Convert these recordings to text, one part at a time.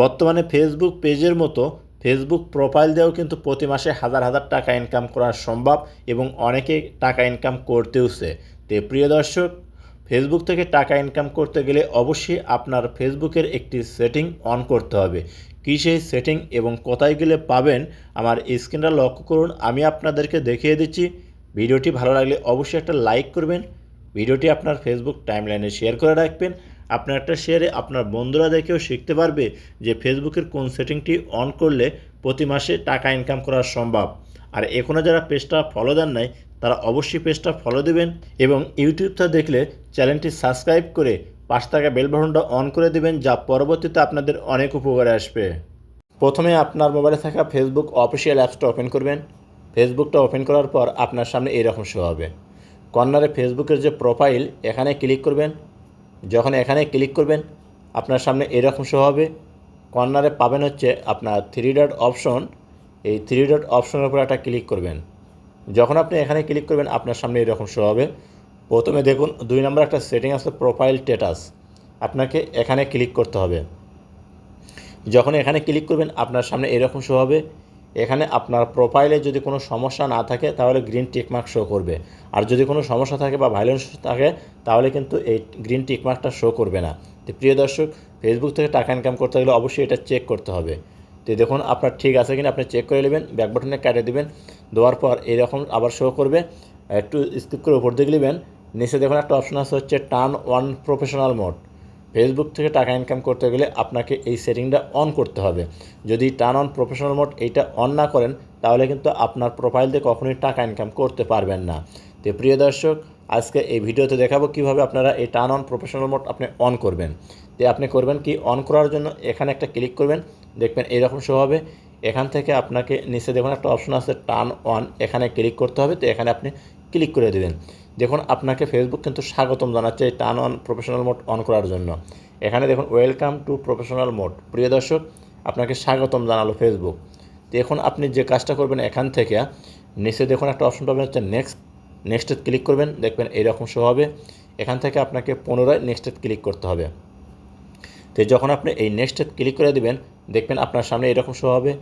বর্তমানে ফেসবুক পেজের মতো ফেসবুক প্রোফাইল দিয়েও কিন্তু প্রতি মাসে হাজার হাজার টাকা ইনকাম করা সম্ভব এবং অনেকে টাকা ইনকাম করতেওছে তো প্রিয় দর্শক ফেসবুক থেকে টাকা ইনকাম করতে গেলে অবশ্যই আপনার ফেসবুকের একটি সেটিং অন করতে হবে। কী সেই সেটিং এবং কোথায় গেলে পাবেন, আমার স্ক্রিনটা লক্ষ্য করুন। আমি আপনাদেরকে দেখিয়ে দিচ্ছি। ভিডিওটি ভালো লাগলে অবশ্যই একটা লাইক করবেন। ভিডিওটি আপনার ফেসবুক টাইমলাইনে শেয়ার করে রাখবেন। আপনার একটা শেয়ারে আপনার বন্ধুরা দেখেও শিখতে পারবে যে ফেসবুকের কোন সেটিংটি অন করলে প্রতি মাসে টাকা ইনকাম করা সম্ভব। আর এখনও যারা পেজটা ফলো দেন নাই, তারা অবশ্যই পেজটা ফলো দেবেন এবং ইউটিউবটা দেখলে চ্যানেলটি সাবস্ক্রাইব করে পাশ থাকা বেল অন করে দেবেন, যা পরবর্তীতে আপনাদের অনেক উপকারে আসবে। প্রথমে আপনার মোবাইলে থাকা ফেসবুক অফিসিয়াল অ্যাপসটা ওপেন করবেন। ফেসবুকটা ওপেন করার পর আপনার সামনে এইরকম শো হবে। কর্নারে ফেসবুকের যে প্রোফাইল এখানে ক্লিক করবেন। যখন এখানে ক্লিক করবেন, আপনার সামনে এরকম শো হবে। কর্নারে পাবেন হচ্ছে আপনার থ্রি ডট অপশন এই থ্রি ডট অপশনের উপর একটা ক্লিক করবেন। যখন আপনি এখানে ক্লিক করবেন, আপনার সামনে এরকম শো হবে। প্রথমে দেখুন, দুই নম্বর একটা সেটিং আছে প্রোফাইল স্ট্যাটাস আপনাকে এখানে ক্লিক করতে হবে। যখন এখানে ক্লিক করবেন, আপনার সামনে এরকম শো হবে। এখানে আপনার প্রোফাইলে যদি কোনো সমস্যা না থাকে, তাহলে গ্রিন টিকমার্ক শো করবে। আর যদি কোনো সমস্যা থাকে বা ভাইলেন্স থাকে, তাহলে কিন্তু এই গ্রিন টিকমার্কটা শো করবে না। তো প্রিয় দর্শক ফেসবুক থেকে টাকা ইনকাম করতে গেলে অবশ্যই এটা চেক করতে হবে। তো দেখুন, আপনার ঠিক আছে কিনা আপনি চেক করে নেবেন ব্যাক বাটনে কেটে দেবেন, দেওয়ার পর এরকম আবার শো করবে। একটু স্কিপ করে উপর দিকে নেবেন, নিচে দেখুন একটা অপশন আছে হচ্ছে turn on professional mode Facebook থেকে টাকা ইনকাম করতে গেলে আপনাকে এই সেটিংটা অন করতে হবে। যদি টার্ন অন প্রফেশনাল মোড এইটা অন না করেন, তাহলে কিন্তু আপনার প্রোফাইল দিয়ে কখনোই টাকা ইনকাম করতে পারবেন না। তো প্রিয় দর্শক, আজকে এই ভিডিওতে দেখাবো কীভাবে আপনারা এই টার্ন অন প্রফেশনাল মোড আপনি অন করবেন। তো আপনি করবেন কি অন করার জন্য এখানে একটা ক্লিক করবেন, দেখবেন এরকম শো হবে। এখান থেকে আপনাকে নিচে দেখুন একটা অপশন আছে টার্ন অন এখানে ক্লিক করতে হবে। তো এখানে আপনি ক্লিক করে দেবেন। দেখুন, আপনাকে ফেসবুক কিন্তু স্বাগতম জানাচ্ছে এই turn on professional mode on করার জন্য। এখানে দেখুন ওয়েলকাম টু প্রফেশনাল মোড প্রিয় দর্শক, আপনাকে স্বাগতম জানালো ফেসবুক তো এখন আপনি যে কাজটা করবেন এখান থেকে, নিচে দেখুন একটা অপশন পাবেন হচ্ছে নেক্সট নেক্সটে ক্লিক করবেন, দেখবেন এইরকম শো হবে। এখান থেকে আপনাকে পুনরায় নেক্সটে ক্লিক করতে হবে। তো যখন আপনি এই নেক্সটে ক্লিক করে দিবেন, দেখবেন আপনার সামনে এরকম শো হবে।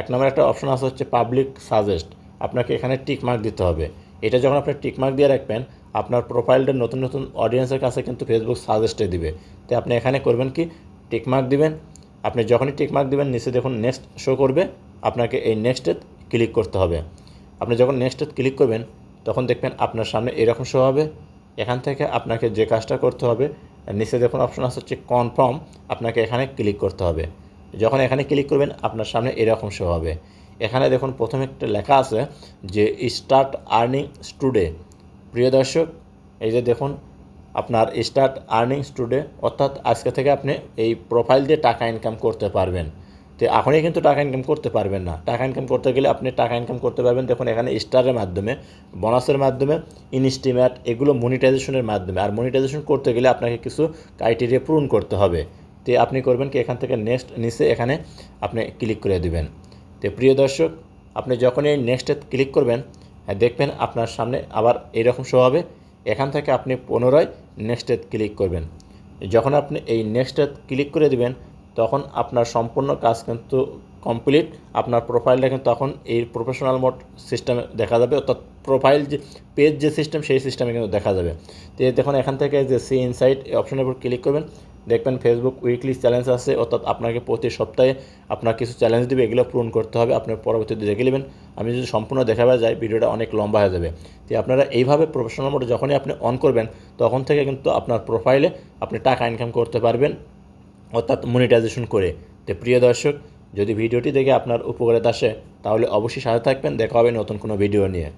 এক নম্বর একটা অপশন আছে হচ্ছে পাবলিক সাজেস্ট আপনাকে এখানে টিক মার্ক দিতে হবে। এটা যখন আপনি টিকমার্ক দিয়ে রাখবেন, আপনার প্রোফাইলটা নতুন নতুন অডিয়েন্সের কাছে কিন্তু ফেসবুক সাজেস্টে দিবে। তো আপনি এখানে করবেন কি? টিকমার্ক দিবেন। আপনি যখনই টিকমার্ক দিবেন, নিচে দেখুন নেক্সট শো করবে, আপনাকে এই নেক্সটে ক্লিক করতে হবে। আপনি যখন নেক্সটে ক্লিক করবেন, তখন দেখবেন আপনার সামনে এরকম শো হবে। এখান থেকে আপনাকে যে কাজটা করতে হবে নিচে দেখুন অপশন আছে হচ্ছে কনফার্ম আপনাকে এখানে ক্লিক করতে হবে। যখন এখানে ক্লিক করবেন, আপনার সামনে এরকম শো হবে। এখানে দেখুন প্রথমে একটা লেখা আছে যে স্টার্ট আর্নিং স্টুডে প্রিয় দর্শক, এই যে দেখুন, আপনার স্টার্ট আর্নিং স্টুডে অর্থাৎ আজকে থেকে আপনি এই প্রোফাইল দিয়ে টাকা ইনকাম করতে পারবেন। তো এখনই কিন্তু টাকা ইনকাম করতে পারবেন না। টাকা ইনকাম করতে গেলে আপনি টাকা ইনকাম করতে পারবেন, দেখুন এখানে স্টারের মাধ্যমে বোনাসের মাধ্যমে ইনস্টিমেট এগুলো মনিটাইজেশনের মাধ্যমে। আর মনিটাইজেশন করতে গেলে আপনাকে কিছু ক্রাইটেরিয়া পূরণ করতে হবে। তো আপনি করবেন কি? এখান থেকে নেক্সট নিচে এখানে আপনি ক্লিক করে দিবেন। তো প্রিয় দর্শক আপনি যখনই এই নেক্সটে ক্লিক করবেন হ্যাঁ, দেখবেন আপনার সামনে আবার এইরকম শো হবে। এখান থেকে আপনি পুনরায় নেক্সটে ক্লিক করবেন। যখন আপনি এই নেক্সটে ক্লিক করে দিবেন তখন আপনার সম্পূর্ণ কাজ কিন্তু কমপ্লিট আপনার প্রোফাইলটা কিন্তু তখন এই প্রফেশনাল মোড সিস্টেমে দেখা যাবে। অর্থাৎ প্রোফাইল যে পেজ যে সিস্টেম সেই সিস্টেমে কিন্তু দেখা যাবে। তো দেখুন এখান থেকে যে সি ইনসাইট অপশনের উপর ক্লিক করবেন। দেখবেন ফেসবুক উইকলি চ্যালেঞ্জ আছে, অর্থাৎ আপনাকে প্রতি সপ্তাহে আপনার কিছু চ্যালেঞ্জ দেবে, এগুলো পূরণ করতে হবে আপনার পরবর্তীতে দেখে নেবেন। আমি যদি সম্পূর্ণ দেখাবে যায় ভিডিওটা অনেক লম্বা হয়ে যাবে। তো আপনারা এইভাবে প্রফেশনাল মোডে যখনই আপনি অন করবেন, তখন থেকে কিন্তু আপনার প্রোফাইলে আপনি টাকা ইনকাম করতে পারবেন, অর্থাৎ মনিটাইজেশন করে। তো প্রিয় দর্শক, যদি ভিডিওটি দেখে আপনার উপকারে আসে, তাহলে অবশ্যই সাথে থাকবেন, দেখা হবে নতুন কোনো ভিডিও নিয়ে।